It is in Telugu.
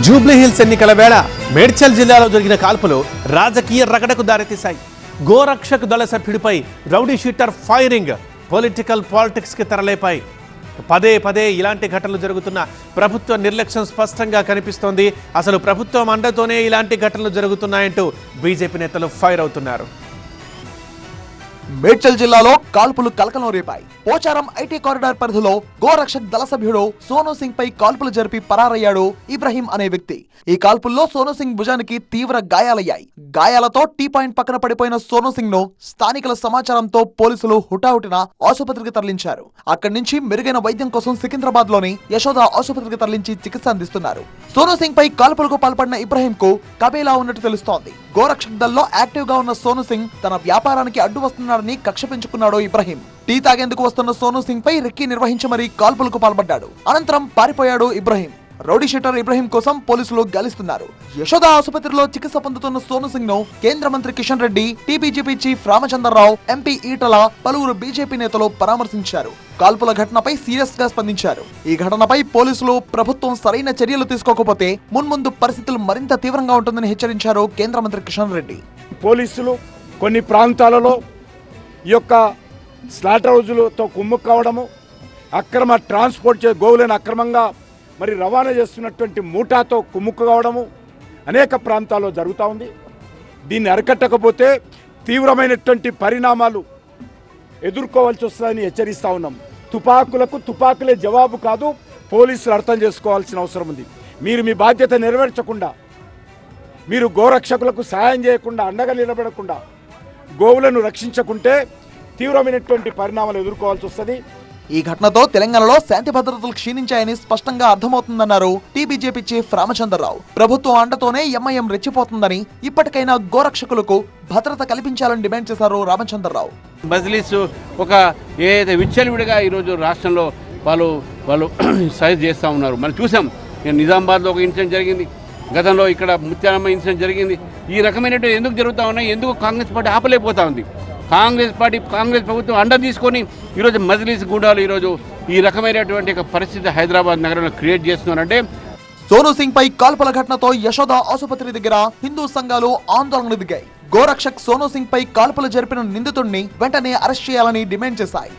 జూబ్లీహిల్స్ ఎన్నికల వేళ మేడ్చల్ జిల్లాలో జరిగిన కాల్పులు రాజకీయ రగడకు దారితీశాయి. గోరక్షక్ దళ సభ్యుడిపై రౌడీ షీటర్ ఫైరింగ్ పొలిటికల్ పాలిటిక్స్కి తెరలేపాయి. పదే పదే ఇలాంటి ఘటనలు జరుగుతున్న ప్రభుత్వ నిర్లక్ష్యం స్పష్టంగా కనిపిస్తోంది. అసలు ప్రభుత్వం అండతోనే ఇలాంటి ఘటనలు జరుగుతున్నాయంటూ బీజేపీ నేతలు ఫైర్ అవుతున్నారు. మేడ్చల్ జిల్లాలో కాల్పులు కలకలం రేపాయి. పోచారం ఐటీ కారిడార్ పరిధిలో గోరక్షక్ దళ సభ్యుడు సోను సింగ్ పై కాల్పులు జరిపి పరారయ్యాడు ఇబ్రహీం అనే వ్యక్తి. ఈ కాల్పుల్లో సోను సింగ్ భుజానికి తీవ్ర గాయాలయ్యాయి. గాయాలతో టీ పాయింట్ పక్కన పడిపోయిన సోను సింగ్ను స్థానికుల సమాచారంతో పోలీసులు హుటాహుటిన ఆసుపత్రికి తరలించారు. అక్కడి నుంచి మెరుగైన వైద్యం కోసం సికింద్రాబాద్లోని యశోద ఆసుపత్రికి తరలించి చికిత్స అందిస్తున్నారు. సోను సింగ్ పై కాల్పులకు పాల్పడిన ఇబ్రహీం కు కబేలా ఉన్నట్టు తెలుస్తోంది. గోరక్షక్ దళలో యాక్టివ్గా ఉన్న సోను సింగ్ తన వ్యాపారానికి అడ్డు వస్తున్నాడని కక్ష పెంచుకున్నాడు ఇబ్రహీం. టీ తాగేందుకు వస్తున్న సోను సింగ్ పై రెక్కి నిర్వహించి మరీ కాల్పులకు పాల్పడ్డాడు. అనంతరం పారిపోయాడు ఇబ్రహీం. రౌడీ షీటర్ ఇబ్రహీం కోసం పోలీసులు గాలిస్తున్నారు. యశోద ఆసుపత్రిలో చికిత్స పొందుతున్న సోను సింగ్ను కేంద్ర మంత్రి Kishan Reddy TBJP chief Ramachandra Rao MP Etela పలువురు బీజేపీ నేతలు పరామర్శించారు. కాల్పుల ఘటనపై సీరియస్గా స్పందించారు. ఈ ఘటనపై పోలీసులు ప్రభుత్వం సరైన చర్యలు తీసుకోకపోతే మున్ముందు పరిస్థితులు మరింత తీవ్రంగా ఉంటుందని హెచ్చరించారు కేంద్ర మంత్రి కిషన్ రెడ్డి. పోలీసులు కొన్ని ప్రాంతాలలో ఈ యొక్క స్లాటర్ హౌజులతో కుమ్ము కావడము అక్రమ ట్రాన్స్పోర్ట్ చే గోవులను అక్రమంగా మరి రవాణా చేస్తున్నటువంటి మూటాతో కుమ్ముక్కు కావడము అనేక ప్రాంతాల్లో జరుగుతూ ఉంది. దీన్ని అరికట్టకపోతే తీవ్రమైనటువంటి పరిణామాలు ఎదుర్కోవాల్సి వస్తుందని హెచ్చరిస్తూ ఉన్నాం. తుపాకులకు తుపాకులే జవాబు కాదు పోలీసులు అర్థం చేసుకోవాల్సిన అవసరం ఉంది. మీరు మీ బాధ్యత నెరవేర్చకుండా మీరు గోరక్షకులకు సహాయం చేయకుండా అండగా నిలబడకుండా గోవులను రక్షించకుంటే తీవ్రమైనటువంటి పరిణామాలు ఎదుర్కోవాల్సి వస్తుంది. ఈ ఘటనతో తెలంగాణలో శాంతి భద్రతలు క్షీణించాయని స్పష్టంగా అర్థమవుతుందన్నారు టీబీజేపీ చీఫ్ రామచంద్రరావు. ప్రభుత్వం అండతోనే ఎంఐఎం రెచ్చిపోతుందని ఇప్పటికైనా గోరక్షకులకు భద్రత కల్పించాలని డిమాండ్ చేశారు రామచంద్రరావు. మజ్లిస్ ఒక ఏదైతే విచ్చలవిడిగా ఈరోజు రాష్ట్రంలో వాళ్ళు వాళ్ళు సైజ్ చేస్తూ ఉన్నారు. మనం చూసాం నిజామాబాద్లో ఒక ఇన్సిడెంట్ జరిగింది. గతంలో ఇక్కడ ముత్యాలమ్మ ఇన్సిడెంట్ జరిగింది. ఈ రకమైనటువంటి ఎందుకు జరుగుతూ ఉన్నాయి? ఎందుకు కాంగ్రెస్ పార్టీ ఆపలేకపోతా ఉంది? కాంగ్రెస్ పార్టీ కాంగ్రెస్ ప్రభుత్వం అండ తీసుకొని ఈరోజు మజ్లిస్ గూడాలు ఈరోజు ఈ రకమైనటువంటి పరిస్థితి హైదరాబాద్ నగరంలో క్రియేట్ చేస్తున్నారంటే సోను సింగ్ పై కాల్పల ఘటనతో యశోద ఆసుపత్రి దగ్గర హిందూ సంఘాలు ఆందోళన దిగాయి. గోరక్షక్ సోను సింగ్ పై కాల్పలు జరిపిన నిందితుడిని వెంటనే అరెస్ట్ చేయాలని డిమాండ్ చేశాయి.